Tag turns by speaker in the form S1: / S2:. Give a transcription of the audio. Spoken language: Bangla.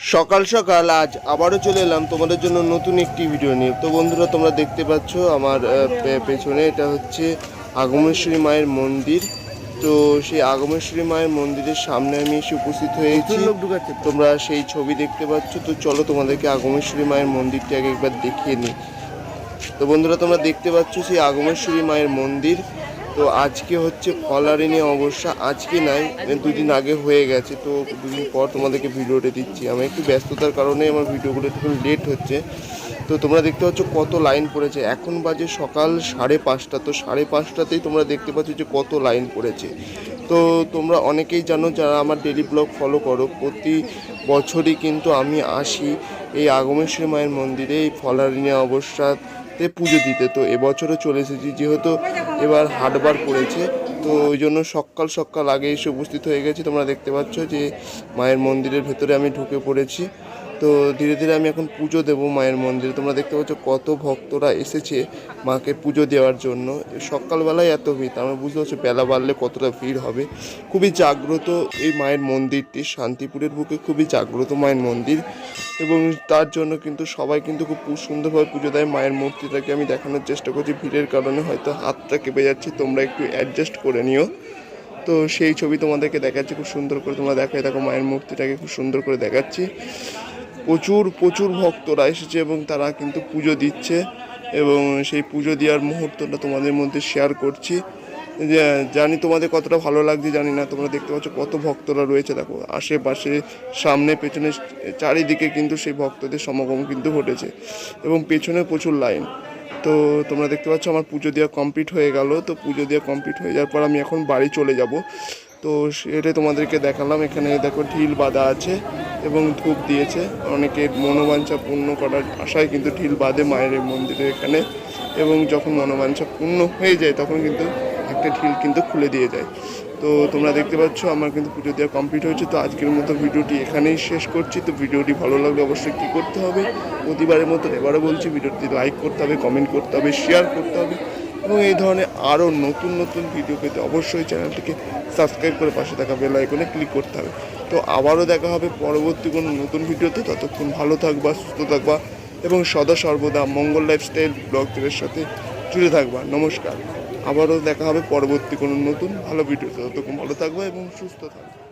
S1: সকাল সকাল আজ আবারও চলে এলাম তোমাদের জন্য নতুন একটি ভিডিও নিয়ে। তো বন্ধুরা তোমরা দেখতে পাচ্ছ আমার পেছনে এটা হচ্ছে আগমেশ্বরী মায়ের মন্দির। তো সেই আগমেশ্বরী মায়ের মন্দিরের সামনে আমি এসে উপস্থিত হয়েছি। তোমরা সেই ছবি দেখতে পাচ্ছ। তো চলো তোমাদেরকে আগমেশ্বরী মায়ের মন্দিরটি আগে একবার দেখিয়ে নিই। তো বন্ধুরা তোমরা দেখতে পাচ্ছ সেই আগমেশ্বরী মায়ের মন্দির। তো আজকে হচ্ছে ফলারিনী অবস্থা। আজকে নাই দুদিন আগে হয়ে গেছে, তো দুদিন পর তোমাদেরকে ভিডিওটা দিচ্ছি। আমি একটু ব্যস্ততার কারণে আমার ভিডিওগুলো একটু লেট হচ্ছে। তো তোমরা দেখতে পাচ্ছ কত লাইন পড়েছে। এখন বাজে সকাল সাড়ে পাঁচটা, তো সাড়ে পাঁচটাতেই তোমরা দেখতে পাচ্ছ যে কত লাইন পড়েছে। তো তোমরা অনেকেই জানো যারা আমার ডেলি ব্লগ ফলো করো, প্রতি বছরই কিন্তু আমি আসি এই আগমেশ্বরী মায়ের মন্দিরে, এই ফলারিনী অবস্থাতে পুজো দিতে। তো এবছরও চলে এসেছি, যেহেতু এবার হাটবার পড়েছে। তো ওই জন্য সকাল সকাল আগে এসে উপস্থিত হয়ে গেছি। তোমরা দেখতে পাচ্ছ যে মায়ের মন্দিরের ভেতরে আমি ঢুকে পড়েছি। তো ধীরে ধীরে আমি এখন পুজো দেবো মায়ের মন্দিরে। তোমরা দেখতে পাচ্ছ কত ভক্তরা এসেছে মাকে পুজো দেওয়ার জন্য। সকালবেলায় এত ভিড় আমরা বুঝতে পারছ বেলা বাড়লে কতটা ভিড় হবে। খুবই জাগ্রত এই মায়ের মন্দিরটি, শান্তিপুরের বুকে খুবই জাগ্রত মায়ের মন্দির। এবং তার জন্য কিন্তু সবাই কিন্তু খুব সুন্দরভাবে পুজো দেয়। মায়ের মূর্তিটাকে আমি দেখানোর চেষ্টা করছি, ভিড়ের কারণে হয়তো হাতটা কেঁপে যাচ্ছে, তোমরা একটু অ্যাডজাস্ট করে নিও। তো সেই ছবি তোমাদেরকে দেখাচ্ছি, খুব সুন্দর করে তোমরা দেখাই দেখো মায়ের মূর্তিটাকে খুব সুন্দর করে দেখাচ্ছি। প্রচুর প্রচুর ভক্তরা এসেছে এবং তারা কিন্তু পুজো দিচ্ছে এবং সেই পুজো দেওয়ার মুহূর্তটা তোমাদের মধ্যে শেয়ার করছি। জানি তোমাদের কতটা ভালো লাগছে, জানি না, তোমরা দেখতে পাচ্ছ কত ভক্তরা রয়েছে, দেখো, আশেপাশে, সামনে, পেছনে, চারিদিকে কিন্তু সেই ভক্তদের সমাগম কিন্তু ঘটেছে এবং পেছনে প্রচুর লাইন। তো তোমরা দেখতে পাচ্ছ আমার পুজো দেওয়া কমপ্লিট হয়ে গেল, তো পুজো দেওয়া কমপ্লিট হয়ে যাওয়ার পর আমি এখন বাড়ি চলে যাব। তো সেটাই তোমাদেরকে দেখালাম, এখানে দেখো ঢিল বাঁধা আছে। এবং ধূপ দিয়েছে। অনেকের মনোবাঞ্ছা পূর্ণ করার আশায় কিন্তু ঢিল বাঁধে মায়ের মন্দিরে এখানে। এবং যখন মনোবাঞ্ছা পূর্ণ হয়ে যায়, তখন কিন্তু একটা ঢিল কিন্তু খুলে দিয়ে যায়। তো তোমরা দেখতে পাচ্ছ, আমার কিন্তু পুজো দেওয়া কমপ্লিট হয়েছে। তো আজকের মতো ভিডিওটি এখানেই শেষ করছি। তো ভিডিওটি ভালো লাগলে অবশ্যই কী করতে হবে? প্রতিবারের মতো এবারও বলছি ভিডিওটি লাইক করতে হবে কমেন্ট করতে হবে শেয়ার করতে হবে। এবং এই ধরনের আরও নতুন নতুন ভিডিও পেতে অবশ্যই চ্যানেলটিকে সাবস্ক্রাইব করে পাশে থাকা বেল আইকনে ক্লিক করতে হবে। তো আবারও দেখা হবে পরবর্তী কোনো নতুন ভিডিওতে ততক্ষণ ভালো থাকবা, সুস্থ থাকবা এবং সদা সর্বদা মঙ্গল লাইফস্টাইল ব্লগদের সাথে জুড়ে থাকবা। নমস্কার। আবারও দেখা হবে পরবর্তী কোনো নতুন ভালো ভিডিওতে ততক্ষণ ভালো থাকবা এবং সুস্থ থাকবা।